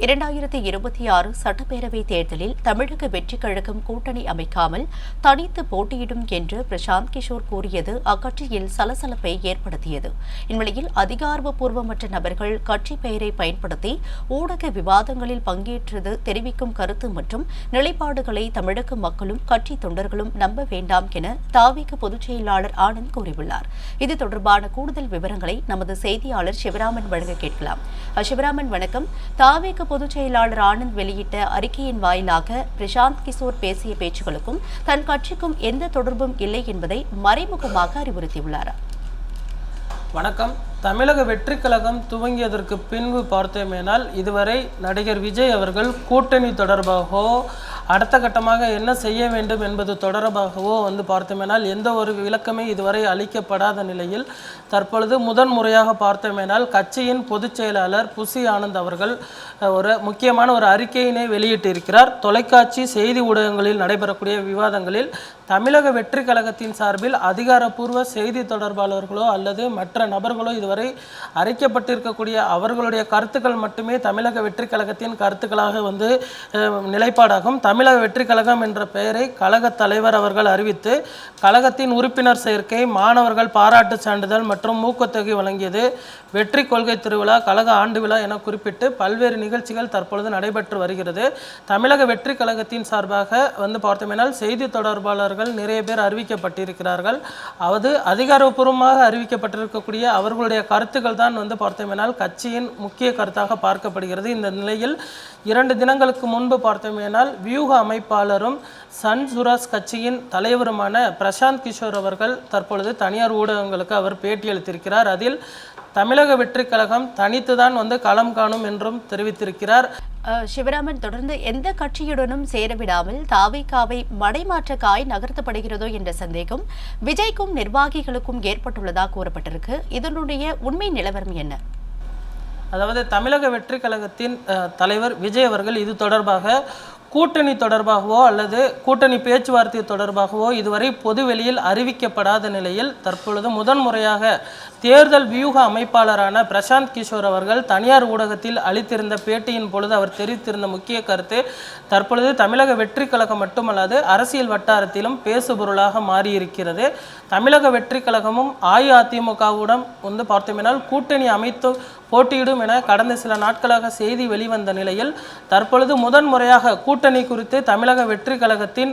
இரண்டாயிரத்தி இருபத்தி ஆறு சட்டப்பேரவை தேர்தலில் தமிழக வெற்றிக் கழகம் கூட்டணி அமைக்காமல் தனித்து போட்டியிடும் என்று பிரசாந்த் கிஷோர் கூறியது அக்கட்சியில் சலசலப்பை ஏற்படுத்தியது. இந்நிலையில் அதிகாரப்பூர்வமற்ற நபர்கள் கட்சி பெயரை பயன்படுத்தி ஊடக விவாதங்களில் பங்கேற்றது தெரிவிக்கும் கருத்து மற்றும் நிலைப்பாடுகளை தமிழக மக்களும் கட்சி தொண்டர்களும் நம்ப வேண்டாம் என தாவிக பொதுச் செயலாளர் ஆனந்த் கூறியுள்ளார். இது தொடர்பான கூடுதல் விவரங்களை நமது செய்தியாளர் சிவராமன் வழங்க கேட்கலாம். சிவராமன் வணக்கம். தாவேக பொதுச் செயலாளர் ஆனந்த் வெளியிட்ட அறிக்கையின் வாயிலாக பிரசாந்த் கிஷோர் பேசிய பேச்சுகளுக்கும் தன் கட்சிக்கும் எந்த தொடர்பும் இல்லை என்பதை மறைமுகமாக அறிவுறுத்தியுள்ளார். வணக்கம். தமிழக வெற்றிக் கழகம் துவங்கியதற்கு பின்பு பார்த்தோமேனால் இதுவரை நடிகர் விஜய் அவர்கள் கூட்டணி தொடர்பாகவோ அடுத்த கட்டமாக என்ன செய்ய வேண்டும் என்பது தொடர்பாகவோ வந்து பார்த்தோமேனால் எந்த ஒரு விளக்கமே இதுவரை அளிக்கப்படாத நிலையில் தற்பொழுது முதன் முறையாக பார்த்தோமேனால் கட்சியின் பொதுச் செயலாளர் புசி ஆனந்த் அவர்கள் ஒரு முக்கியமான ஒரு அறிக்கையினை வெளியிட்டிருக்கிறார். தொலைக்காட்சி செய்தி ஊடகங்களில் நடைபெறக்கூடிய விவாதங்களில் தமிழக வெற்றி கழகத்தின் சார்பில் அதிகாரப்பூர்வ செய்தி தொடர்பாளர்களோ அல்லது மற்ற நபர்களோ இது வரை அறிக்கப்பட்டிருக்கக்கூடிய அவர்களுடைய கருத்துக்கள் மட்டுமே தமிழக வெற்றி கழகத்தின் கருத்துக்களாக வந்து நிலைப்பாடாகும். தமிழக வெற்றிக் கழகம் என்ற பெயரை கழக தலைவர் அவர்கள் அறிவித்து கழகத்தின் உறுப்பினர் சேர்க்கை மாணவர்கள் பாராட்டு சான்றிதழ் மற்றும் ஊக்கத்தொகை வழங்கியது. வெற்றி கொள்கை திருவிழா கழக ஆண்டு விழா என குறிப்பிட்டு பல்வேறு நிகழ்ச்சிகள் தற்பொழுது நடைபெற்று வருகிறது. தமிழக வெற்றி கழகத்தின் சார்பாக வந்து பார்த்தோமேனால் செய்தி தொடர்பாளர்கள் நிறைய பேர் அறிவிக்கப்பட்டிருக்கிறார்கள். அது அதிகாரப்பூர்வமாக அறிவிக்கப்பட்டிருக்கக்கூடிய அவர்களுடைய கருத்துக்கள் தான் வந்து பார்த்தோமேனால் கட்சியின் முக்கிய கருத்தாக பார்க்கப்படுகிறது. இந்த நிலையில் இரண்டு தினங்களுக்கு முன்பு பார்த்தோமேனால் வியூக அமைப்பாளரும் சன் சுராஜ் கட்சியின் தலைவருமான பிரசாந்த் கிஷோர் அவர்கள் தற்பொழுது தனியார் ஊடகங்களுக்கு அவர் பேட்டியளித்திருக்கிறார் அதில் தமிழக வெற்றிக் கழகம் தனித்து தான் வந்து களம் காணும் என்றும் தெரிவித்திருக்கிறார். சிவராமன் தொடர்ந்து எந்த கட்சியுடனும் சேரவிடாமல் தாவேகாவை மடைமாற்ற காய் நகர்த்தப்படுகிறதோ என்ற சந்தேகம் விஜய்க்கும் நிர்வாகிகளுக்கும் ஏற்பட்டுள்ளதாக கூறப்பட்டிருக்கு. இதனுடைய உண்மை நிலவரம் என்ன? அதாவது தமிழக வெற்றி கழகத்தின் தலைவர் விஜய் அவர்கள் இது தொடர்பாக கூட்டணி தொடர்பாகவோ அல்லது கூட்டணி பேச்சுவார்த்தை தொடர்பாகவோ இதுவரை பொதுவெளியில் அறிவிக்கப்படாத நிலையில் தற்பொழுது முதன்முறையாக தேர்தல் வியூக அமைப்பாளரான பிரசாந்த் கிஷோர் அவர்கள் தனியார் ஊடகத்தில் அளித்திருந்த பேட்டியின் பொழுது அவர் தெரிவித்திருந்த முக்கிய கருத்து தற்பொழுது தமிழக வெற்றி கழகம் மட்டுமல்லாது அரசியல் வட்டாரத்திலும் பேசுபொருளாக மாறியிருக்கிறது. தமிழக வெற்றி கழகமும் அஇஅதிமுகவுடன் வந்து பார்த்தோமேனால் கூட்டணி அமைத்து போட்டியிடும் என கடந்த சில நாட்களாக செய்தி வெளிவந்த நிலையில் தற்பொழுது முதன்முறையாக கூட்டணி குறித்து தமிழக வெற்றி கழகத்தின்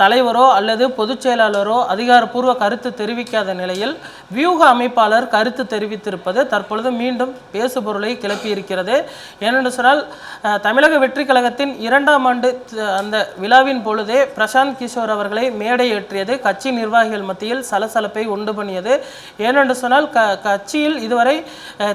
தலைவரோ அல்லது பொதுச் செயலாளரோ அதிகாரப்பூர்வ கருத்து தெரிவிக்காத நிலையில் வியூக அமைப்பாளர் கருத்து தெரிவித்திருப்பது தற்பொழுது மீண்டும் பேசுபொருளை கிளப்பியிருக்கிறது. ஏனென்று சொன்னால் தமிழக வெற்றி கழகத்தின் இரண்டாம் ஆண்டு அந்த விழாவின் பொழுதே பிரசாந்த் கிஷோர் அவர்களை மேடை ஏற்றியது. கட்சி நிர்வாகிகள் மத்தியில் சலசலப்பை உண்டு பண்ணியது. ஏனென்று சொன்னால் க கட்சியில் இதுவரை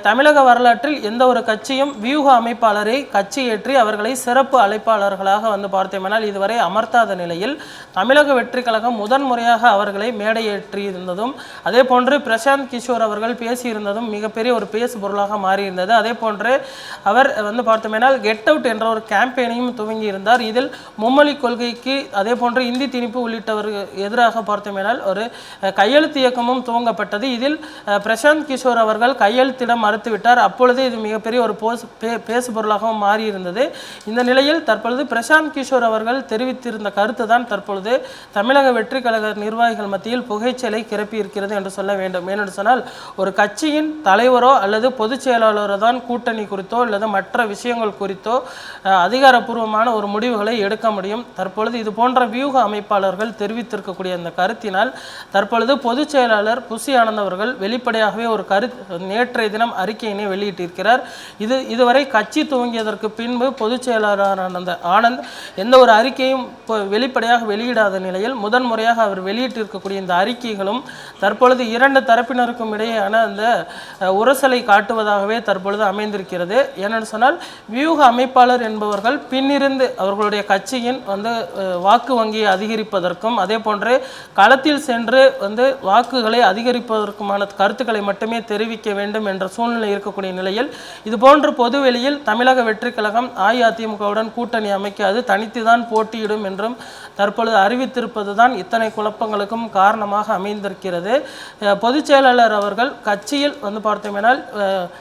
தமிழக வரலாற்றில் எந்த ஒரு கட்சியும் வியூக அமைப்பாளரை கட்சி ஏற்றி அவர்களை சிறப்பு அழைப்பாளர்களாக வந்து பார்த்தோம்னால் இதுவரை அமர்த்தாத நிலையில் தமிழக வெற்றி கழகம் முதன்முறையாக அவர்களை மேடையேற்றி இருந்ததும் அதே போன்று பிரசாந்த் கிஷோர் அவர்கள் பேசியிருந்ததும் மிகப்பெரிய ஒரு பேசு பொருளாக மாறியிருந்தது. அதே போன்று அவர் வந்து பார்த்தோமேனால் கெட் அவுட் என்ற ஒரு கேம்பெயினையும் துவங்கி இருந்தார் இதில் மும்மொழி கொள்கைக்கு அதே போன்று இந்தி திணிப்பு உள்ளிட்டவர்கள் எதிராக பார்த்தோமேனால் ஒரு கையெழுத்து இயக்கமும் துவங்கப்பட்டது. இதில் பிரசாந்த் கிஷோர் அவர்கள் கையெழுத்திட மறுத்துவிட்டார். அப்பொழுது இது மிகப்பெரிய ஒரு போஸ் பே- பேசு பொருளாகவும் மாறியிருந்தது. இந்த நிலையில் தற்பொழுது பிரசாந்த் கிஷோர் அவர்கள் தெரிவித்திருந்த கருத்து தான் தற்பொழுது தமிழக வெற்றி கழக நிர்வாகிகள் மத்தியில் புகைச்சலை கிளப்பி இருக்கிறது என்று சொல்ல வேண்டும். ஏனென்று சொன்னால் ஒரு கட்சியின் தலைவரோ அல்லது பொதுச் செயலாளரோ தான் கூட்டணி குறித்தோ அல்லது மற்ற விஷயங்கள் குறித்தோ அதிகாரப்பூர்வமான ஒரு முடிவுகளை எடுக்க முடியும். தற்பொழுது இது போன்ற வியூக அமைப்பாளர்கள் தெரிவித்திருக்கக்கூடிய அந்த கருத்தினால் தற்பொழுது பொதுச் செயலாளர் புசி ஆனந்த் அவர்கள் வெளிப்படையாகவே ஒரு கரு நேற்றைய தினம் அறிக்கையினை வெளியிட்டிருக்கிறார். இது இதுவரை கட்சி துவங்கியதற்கு பின்பு பொதுச் செயலாளர் ஆனந்த் ஆனந்த் எந்த ஒரு அறிக்கையும் வெளிப்படையாக வெளியிடாத நிலையில் முதன்முறையாக அவர் வெளியிட்டிருக்கக்கூடிய இந்த அறிக்கைகளும் தற்பொழுது இரண்டு தரப்பினருக்கும் இடையேயான அந்த உரசலை காட்டுவதாகவே தற்பொழுது அமைந்திருக்கிறது. ஏனென்று சொன்னால் வியூக அமைப்பாளர் என்பவர்கள் பின்னிருந்து அவர்களுடைய கட்சியின் வந்து வாக்கு வங்கியை அதிகரிப்பதற்கும் அதே போன்று களத்தில் சென்று வந்து வாக்குகளை அதிகரிப்பதற்குமான கருத்துக்களை மட்டுமே தெரிவிக்க வேண்டும் என்ற சூழ்நிலை இருக்கக்கூடிய நிலையில் இதுபோன்ற பொதுவெளியில் தமிழக வெற்றி கழகம் அஇஅதிமுகவுடன் கூட்டணி அமைக்காது தனித்து தான் போட்டியிடும் என்றும் தற்பொழுது அறிவித்திருப்பது தான் இத்தனை குழப்பங்களுக்கும் காரணமாக அமைந்திருக்கிறது. பொதுச்செயலாளர் பொதுச் செயலாளர் அவர்கள் கட்சியில் வந்து பார்த்தோம்னால்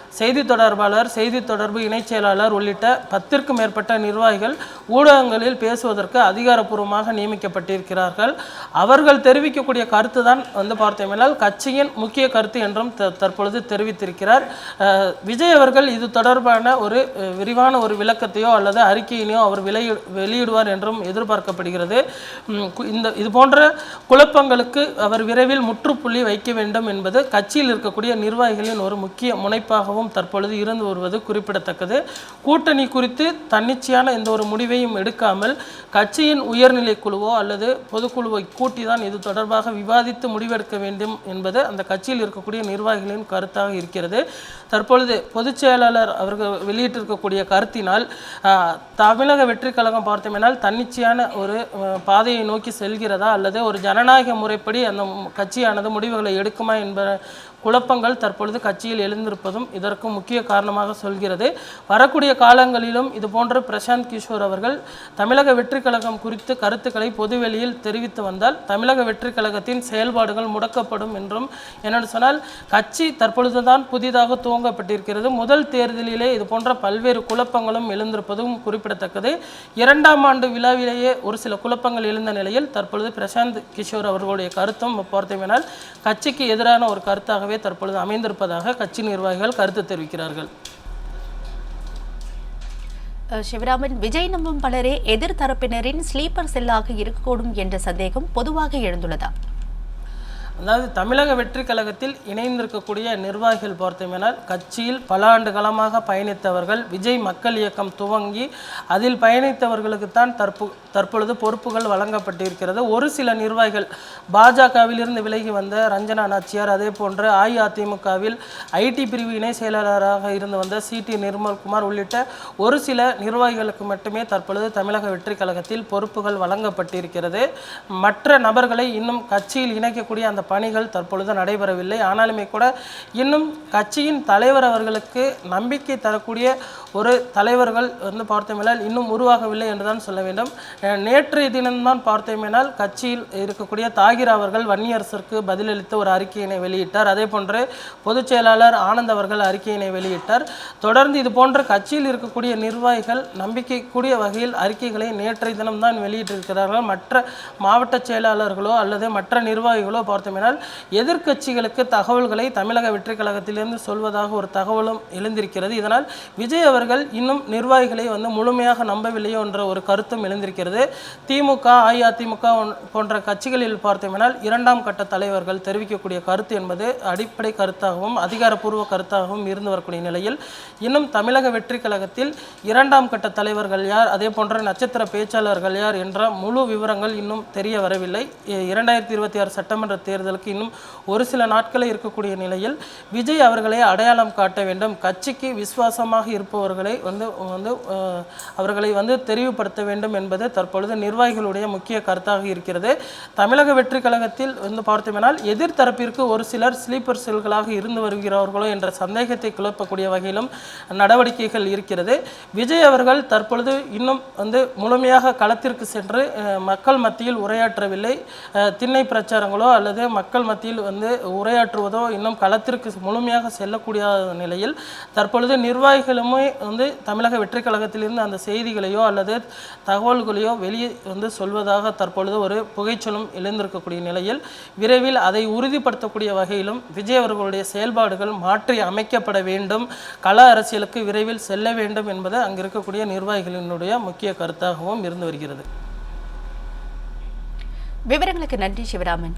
செய்தி தொடர்பாளர் செய்தி தொடர்பு இணைச் செயலாளர் உள்ளிட்ட பத்திற்கும் மேற்பட்ட நிர்வாகிகள் ஊடகங்களில் பேசுவதற்கு அதிகாரப்பூர்வமாக நியமிக்கப்பட்டிருக்கிறார்கள். அவர்கள் தெரிவிக்கக்கூடிய கருத்து தான் வந்து பார்த்தோம்னால் கட்சியின் முக்கிய கருத்து என்றும் த- தற்பொழுது தெரிவித்திருக்கிறார். விஜய் அவர்கள் இது தொடர்பான ஒரு விரிவான ஒரு விளக்கத்தையோ அல்லது அறிக்கையினையோ அவர் வெளியிடு வெளியிடுவார் என்றும் எதிர்பார்க்கப்படுகிறது. இந்த இது போன்ற குழப்பங்களுக்கு அவர் விரைவில் முற்றுப்புள்ளி வைக்க வேண்டும் என்பது கட்சியில் இருக்கக்கூடிய நிர்வாகிகளின் ஒரு முக்கிய முனைப்பாகவும் தற்பொழுது இருந்து வருவது குறிப்பிடத்தக்கது. கூட்டணி குறித்து தன்னிச்சையான எந்த ஒரு முடிவையும் எடுக்காமல் கட்சியின் உயர்நிலை குழுவோ அல்லது பொதுக்குழுவை கூட்டி தான் இது தொடர்பாக விவாதித்து முடிவெடுக்க வேண்டும் என்பது அந்த கட்சியில் இருக்கக்கூடிய நிர்வாகிகளின் கருத்தாக இருக்கிறது. தற்பொழுது பொதுச் செயலாளர் அவர்கள் வெளியிட்டிருக்கக்கூடிய கருத்தினால் தமிழக வெற்றி கழகம் பார்த்தோமேனால் தன்னிச்சையான ஒரு பாதையை நோக்கி செல்கிறதா அல்லது ஒரு ஜனநாயக முறைப்படி அந்த கட்சியானது முடிவுகளை எடுக்குமா என்ப குழப்பங்கள் தற்பொழுது கட்சியில் எழுந்திருப்பதும் இதற்கு முக்கிய காரணமாக சொல்கிறது. வரக்கூடிய காலங்களிலும் இதுபோன்று பிரசாந்த் கிஷோர் அவர்கள் தமிழக வெற்றி கழகம் குறித்து கருத்துக்களை பொதுவெளியில் தெரிவித்து வந்தால் தமிழக வெற்றி கழகத்தின் செயல்பாடுகள் முடக்கப்படும் என்றும் என்னென்னு சொன்னால் கட்சி தற்பொழுதுதான் புதிதாக துவங்கப்பட்டிருக்கிறது. முதல் தேர்தலிலே இது போன்ற பல்வேறு குழப்பங்களும் எழுந்திருப்பதும் குறிப்பிடத்தக்கது. இரண்டாம் ஆண்டு விழாவிலேயே ஒரு சில குழப்பங்கள் எழுந்த நிலையில் தற்பொழுது பிரசாந்த் கிஷோர் அவர்களுடைய கருத்தும் பார்த்தோம் கட்சிக்கு எதிரான ஒரு கருத்தாகவே தற்பொழுது அமைந்திருப்பதாக கட்சி நிர்வாகிகள் கருத்து தெரிவிக்கிறார்கள். சிவராமன் விஜய் நம்பும் பலரே எதிர் தரப்பினரின் ஸ்லீப்பர் செல்லாக இருக்கக்கூடும் என்ற சந்தேகம் பொதுவாக எழுந்துள்ளதா அதாவது தமிழக வெற்றி கழகத்தில் இணைந்திருக்கக்கூடிய நிர்வாகிகள் பொறுத்தமையினால் கட்சியில் பல ஆண்டு காலமாக பயணித்தவர்கள் விஜய் மக்கள் இயக்கம் துவங்கி அதில் பயணித்தவர்களுக்குத்தான் தற்பு தற்பொழுது பொறுப்புகள் வழங்கப்பட்டிருக்கிறது. ஒரு சில நிர்வாகிகள் பாஜகவிலிருந்து விலகி வந்த ரஞ்சனா நாச்சியார் அதே போன்று அஇஅதிமுகவில் ஐடி பிரிவு இணை செயலாளராக இருந்து வந்த சிடி நிர்மல்குமார் உள்ளிட்ட ஒரு சில நிர்வாகிகளுக்கு மட்டுமே தற்பொழுது தமிழக வெற்றி கழகத்தில் பொறுப்புகள் வழங்கப்பட்டிருக்கிறது. மற்ற நபர்களை இன்னும் கட்சியில் இணைக்கக்கூடிய அந்த பணிகள் தற்பொழுது நடைபெறவில்லை. ஆனாலுமே கூட இன்னும் கட்சியின் தலைவர் அவர்களுக்கு நம்பிக்கை தரக்கூடிய ஒரு தலைவர்கள் வந்து பார்த்தோமேனால் இன்னும் உருவாகவில்லை என்றுதான் சொல்ல வேண்டும். நேற்றைய தினம்தான் பார்த்தோமேனால் கட்சியில் இருக்கக்கூடிய தாகிர் அவர்கள் வன்னியரசருக்கு பதிலளித்து ஒரு அறிக்கையினை வெளியிட்டார். அதே போன்று பொதுச் செயலாளர் ஆனந்த் அவர்கள் அறிக்கையினை வெளியிட்டார். தொடர்ந்து இது போன்ற கட்சியில் இருக்கக்கூடிய நிர்வாகிகள் நம்பிக்கைக்கூடிய வகையில் அறிக்கைகளை நேற்றைய தினம்தான் வெளியிட்டிருக்கிறார்கள். மற்ற மாவட்ட செயலாளர்களோ அல்லது மற்ற நிர்வாகிகளோ வேண்டுமெனால் எதிர்க்கட்சிகளுக்கு தகவல்களை தமிழக வெற்றி கழகத்திலிருந்து சொல்வதாக ஒரு தகவலும் எழுந்திருக்கிறது. இதனால் விஜய் அவர்கள் இன்னும் நிர்வாகிகளை வந்து முழுமையாக நம்பவில்லையோ என்ற ஒரு கருத்தும் எழுந்திருக்கிறது. திமுக அஇஅதிமுக போன்ற கட்சிகளில் பார்த்தோமெனால் இரண்டாம் கட்ட தலைவர்கள் தெரிவிக்கக்கூடிய கருத்து என்பது அடிப்படை கருத்தாகவும் அதிகாரப்பூர்வ கருத்தாகவும் இருந்து வரக்கூடிய நிலையில் இன்னும் தமிழக வெற்றி கழகத்தில் இரண்டாம் கட்ட தலைவர்கள் யார் அதே போன்ற நட்சத்திர பேச்சாளர்கள் யார் என்ற முழு விவரங்கள் இன்னும் தெரிய வரவில்லை. இரண்டாயிரத்தி இருபத்தி ஆறு சட்டமன்ற தேர்தலுக்கு இன்னும் ஒரு சில நாட்களே இருக்கக்கூடிய நிலையில் விஜய் அவர்களை அடையாளம் காட்ட வேண்டும். கட்சிக்கு விசுவாசமாக இருப்பவர்களை வந்து வந்து அவர்களை வந்து தெரிவுபடுத்த வேண்டும் என்பது தற்பொழுது நிர்வாகிகளுடைய முக்கிய கருத்தாக இருக்கிறது. தமிழக வெற்றி கழகத்தில் வந்து பார்த்தோம்னால் எதிர்த்தரப்பிற்கு ஒரு சிலர் ஸ்லீப்பர் செல்களாக இருந்து வருகிறார்களோ என்ற சந்தேகத்தை குழப்பக்கூடிய வகையிலும் நடவடிக்கைகள் இருக்கிறது. விஜய் அவர்கள் தற்பொழுது இன்னும் வந்து முழுமையாக களத்திற்கு சென்று மக்கள் மத்தியில் உரையாற்றவில்லை. திண்ணை பிரச்சாரங்களோ அல்லது மக்கள் மத்தியில் வந்து உரையாற்றுவதோ இன்னும் களத்திற்கு முழுமையாக செல்லக்கூடிய நிலையில் தற்பொழுது நிர்வாகிகளுமே வந்து தமிழக வெற்றி கழகத்திலிருந்து அந்த செய்திகளையோ அல்லது தகவல்களையோ வெளியே வந்து சொல்வதாக தற்பொழுது ஒரு புகைச்சலும் எழுந்திருக்கக்கூடிய நிலையில் விரைவில் அதை உறுதிப்படுத்தக்கூடிய வகையிலும் விஜய் அவர்களுடைய செயல்பாடுகள் மாற்றி அமைக்கப்பட வேண்டும். கள அரசியலுக்கு விரைவில் செல்ல வேண்டும் என்பது அங்கு இருக்கக்கூடிய நிர்வாகிகளினுடைய முக்கிய கருத்தாகவும் இருந்து வருகிறது. விவரங்களுக்கு நன்றி சிவராமன்.